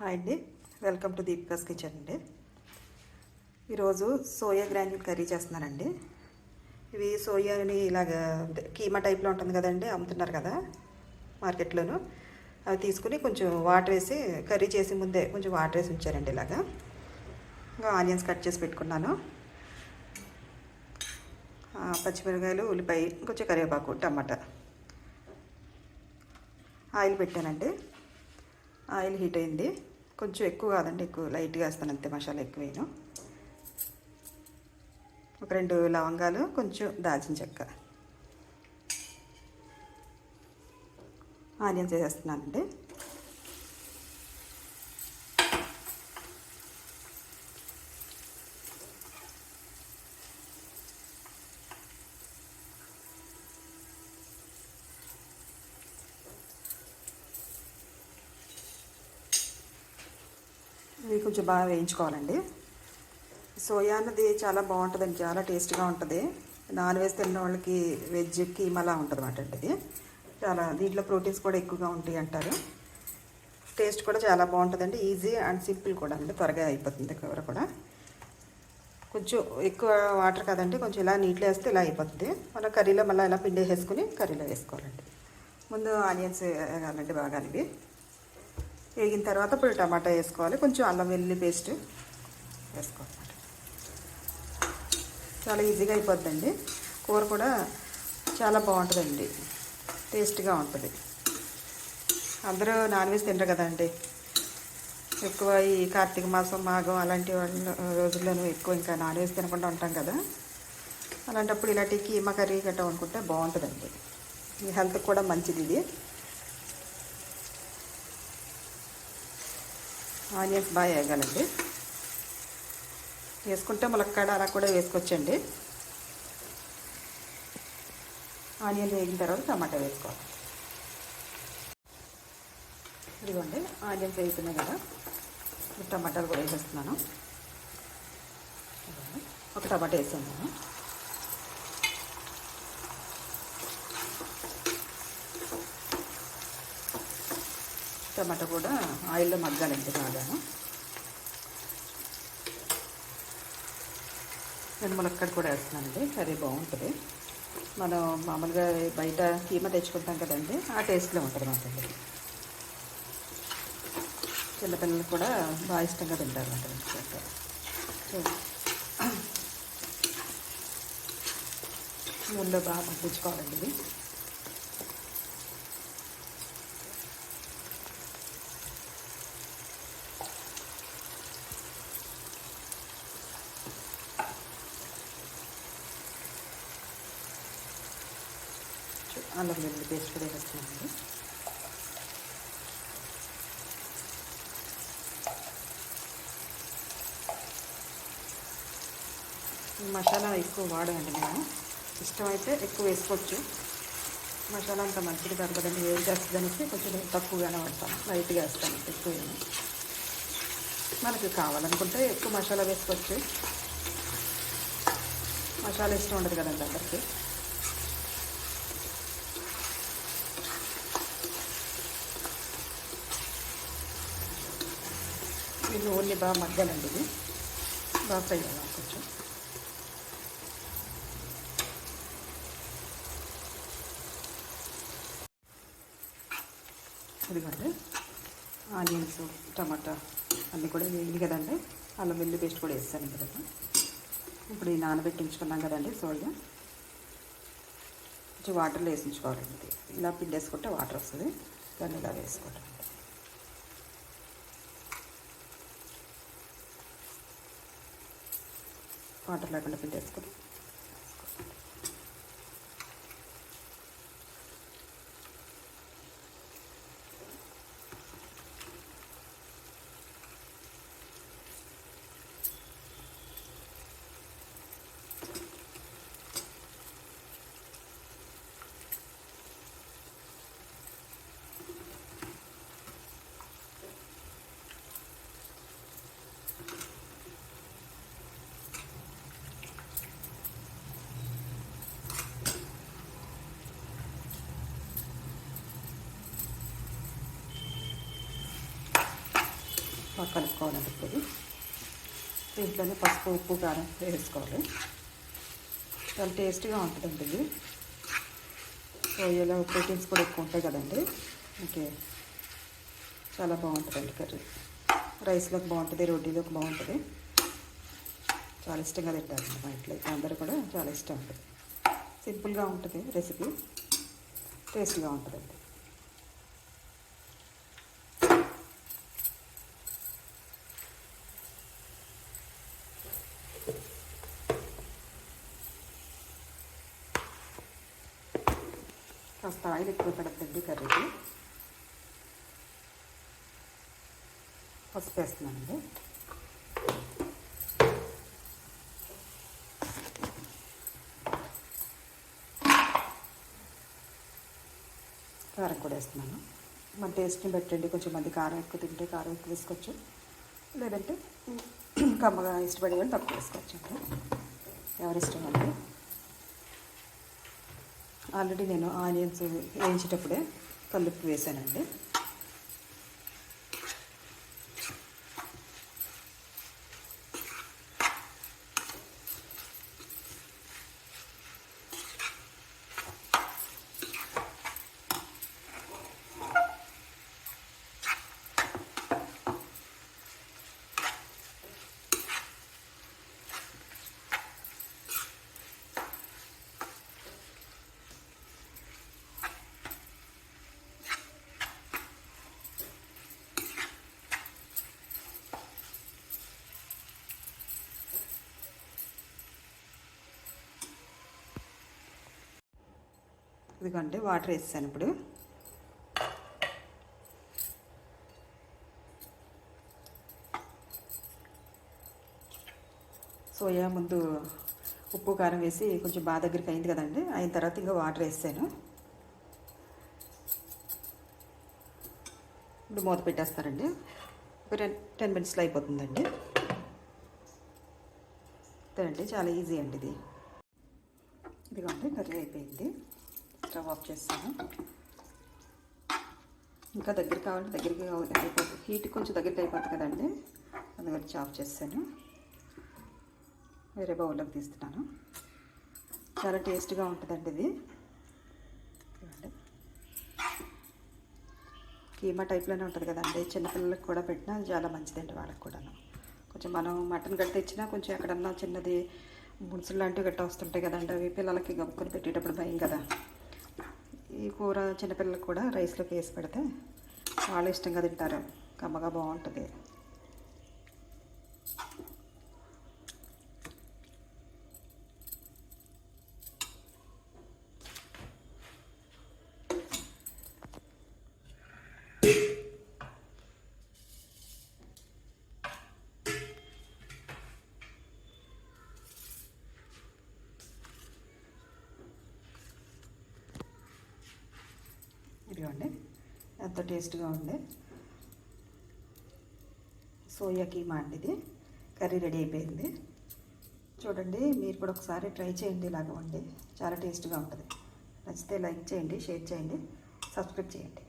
Hi అండి. Welcome to Deepika's kitchen అండి. ఈరోజు సోయా గ్రాన్యూల్ కర్రీ చేస్తున్నానండి ఇవి సోయాని ఇలాగ కీమా టైప్లో ఉంటుంది కదండి అమ్ముతున్నారు కదా మార్కెట్లోను. అవి తీసుకుని కొంచెం వాటర్ వేసి కర్రీ చేసే ముందే కొంచెం వాటర్ వేసి ఉంచారండి ఇలాగా. ఇంకా ఆనియన్స్ కట్ చేసి పెట్టుకున్నాను. పచ్చిమిరకాయలు ఉల్లిపాయ కొంచెం కరివేపాకు టమాటా. ఆయిల్ పెట్టానండి. ఆయిల్ హీట్ అయింది. కొంచెం ఎక్కువ కాదండి ఎక్కువ లైట్గా వేస్తాను అంతే మసాలా ఎక్కువేను ఒక రెండు లవంగాలు కొంచెం దాల్చిన చెక్క. ఆనియన్స్ వేసేస్తున్నానండి. ఇవి కొంచెం బాగా వేయించుకోవాలండి. సోయా అన్నది చాలా బాగుంటుందండి చాలా టేస్ట్గా ఉంటుంది. నాన్ వెజ్ తిన్న వాళ్ళకి వెజ్ కీమలా ఉంటుంది అన్నమాట అండి ఇది. చాలా దీంట్లో ప్రోటీన్స్ కూడా ఎక్కువగా ఉంటాయి అంటారు. టేస్ట్ కూడా చాలా బాగుంటుందండి ఈజీ అండ్ సింపుల్ కూడా అండి త్వరగా అయిపోతుంది కూర కూడా. కొంచెం ఎక్కువ వాటర్ కదండి కొంచెం ఇలా నీట్లో వేస్తే ఇలా అయిపోతుంది. మన కర్రీలో మళ్ళీ ఇలా పిండి వేసుకుని కర్రీలో వేసుకోవాలండి. ముందు ఆనియన్స్ వేయాలండి బాగా ఇవి వేగిన తర్వాత ఇప్పుడు టమాటా వేసుకోవాలి. కొంచెం అల్లం వెల్లుల్లి పేస్ట్ వేసుకోవాలి. చాలా ఈజీగా అయిపోద్దండి. కూర కూడా చాలా బాగుంటుందండి. టేస్ట్గా ఉంటుంది. అందరూ నాన్ వెజ్ తింటారు కదండి. ఎక్కువ ఈ కార్తీక మాసం మాఘం అలాంటి రోజుల్లోనూ ఎక్కువ ఇంకా నాన్ వెజ్ తినకుండా ఉంటాం కదా. అలాంటప్పుడు ఇలాంటి కీమా కర్రీ గట్రా వండుకుంటే బాగుంటుందండి. మీ హెల్త్కి కూడా మంచిది ఇది. ఆనియన్స్ బాగా వేయగలండి వేసుకుంటే ములక్కాడ అలా కూడా వేసుకోవచ్చండి. ఆనియన్ వేగిన తర్వాత టమాటా వేసుకోవాలి. ఇదిగోండి ఆనియన్స్ వేగుతున్నాయి కదా. టమాటాలు కూడా వేసేస్తున్నాను. ఒక టమాటా వేసాను టమాటా కూడా ఆయిల్లో మగ్గాలండి బాగాను. నేను ములక్కడ కూడా వేస్తున్నానండి కర్రీ బాగుంటుంది. మనం మామూలుగా బయట కీమ తెచ్చుకుంటాం కదండి ఆ టేస్ట్లో ఉంటుంది మాకండి చిన్నపిల్లలు కూడా బాగా ఇష్టంగా తింటారు అన్నమాట నూనెలో బాగా పంపించుకోవాలండి ఇది. అల్లం వెల్లుల్లి పేస్ట్ కూడా వేస్తున్నానండి. మసాలా ఎక్కువ వాడమండి మేము. ఇష్టమైతే ఎక్కువ వేసుకోవచ్చు. మసాలా అంత మంచిది కాదు కదండి ఏం చేస్తుంది అనేసి కొంచెం తక్కువగానే వాడతాను. లైట్గా వేస్తాను ఎక్కువ మనకి కావాలనుకుంటే ఎక్కువ మసాలా వేసుకోవచ్చు. మసాలా ఇష్టం ఉండదు కదండి అందరికీ. ఇది ఓన్లీ బాగా మగ్గాలండి ఇది. బాగా ఫ్రై అవ్వాలి కొంచెం. ఇదిగోండి. ఆనియన్స్ టమాటా అన్నీ కూడా వేయండి కదండి. అల్లం వెల్లుల్లి పేస్ట్ కూడా వేస్తాను కదా ఇప్పుడు ఈ నానబెట్టించుకున్నాం కదండి సోయా. కొంచెం వాటర్లో వేసించుకోవాలండి. ఇలా పిండి వేసుకుంటే వాటర్ వస్తుంది. దాన్ని ఇలా వేసుకోవటం. వాటర్ లేకుండా పిండేసుకుని బాగా కలుపుకోవాలండి ఇప్పుడు దీంట్లోనే పసుపు ఉప్పు కారం వేసుకోవాలి. చాలా టేస్టీగా ఉంటుందండి ఇది. సోయాలో ప్రోటీన్స్ కూడా ఎక్కువ ఉంటాయి కదండి. ఓకే. చాలా బాగుంటుందండి కర్రీ. రైస్లోకి బాగుంటుంది రొటీలోకి బాగుంటుంది. చాలా ఇష్టంగా తింటారు మా ఇంట్లో అయితే. అందరూ కూడా చాలా ఇష్టం ఉంటుంది సింపుల్గా ఉంటుంది రెసిపీ. టేస్ట్గా ఉంటుందండి. కాస్త ఆయిల్ ఎక్కువ పడుతుంది కర్రీకి పసుపు వేస్తున్నానండి. కారం కూడా వేస్తున్నాను. మన టేస్ట్ని పెట్టండి కొంచెం మంది కారం ఎక్కువ తింటే కారం ఎక్కువ వేసుకోవచ్చు. లేదంటే కమ్మగా ఇష్టపడే వాళ్ళు తక్కువ వేసుకోవచ్చు అంటే ఎవరి ఇష్టం అండి? ఆల్రెడీ నేను ఆనియన్స్ వేయించేటప్పుడే కల్లుప్పు వేసానండి ఇదిగోండి వాటర్ వేసాను ఇప్పుడు. సోయా ముందు ఉప్పు కారం వేసి కొంచెం బాగా దగ్గరికి అయింది కదండి అయిన తర్వాత ఇంకా వాటర్ వేసాను ఇప్పుడు మూత పెట్టేస్తారండి ఒక టెన్ టెన్ మినిట్స్లో అయిపోతుందండి. అంతేనండి చాలా ఈజీ అండి ఇది. ఇదిగోండి కర్రీ అయిపోయింది. స్టవ్ ఆఫ్ చేస్తాను. ఇంకా దగ్గర కావాలంటే దగ్గరికి అయిపోతుంది. హీట్ కొంచెం దగ్గరికి అయిపోతుంది కదండి. అందుకని ఆఫ్ చేస్తాను. వేరే బౌల్లోకి తీస్తున్నాను. చాలా టేస్ట్గా ఉంటుందండి ఇది. కీమా టైప్లోనే ఉంటుంది కదండి. చిన్నపిల్లలకు కూడా పెట్టినా చాలా మంచిదండి వాళ్ళకి కూడాను. కొంచెం మనం మటన్ గట్ట తెచ్చినా కొంచెం ఎక్కడన్నా చిన్నది ముడుసులు లాంటివి గట్ట వస్తుంటాయి కదండి. అవి పిల్లలకి గమ్ముకొని పెట్టేటప్పుడు భయం కదా. ఈ కూర చిన్నపిల్లలకు కూడా రైస్లోకి వేసి పెడితే వాళ్ళు ఇష్టంగా తింటారు. కమ్మగా బాగుంటుంది. ఇదిగోండి ఎంత టేస్ట్గా ఉంది సోయా కీమా అండి ఇది. కర్రీ రెడీ అయిపోయింది. చూడండి మీరు కూడా ఒకసారి ట్రై చేయండి ఇలాగ వండి. చాలా టేస్ట్గా ఉంటుంది. నచ్చితే లైక్ చేయండి షేర్ చేయండి సబ్స్క్రైబ్ చేయండి.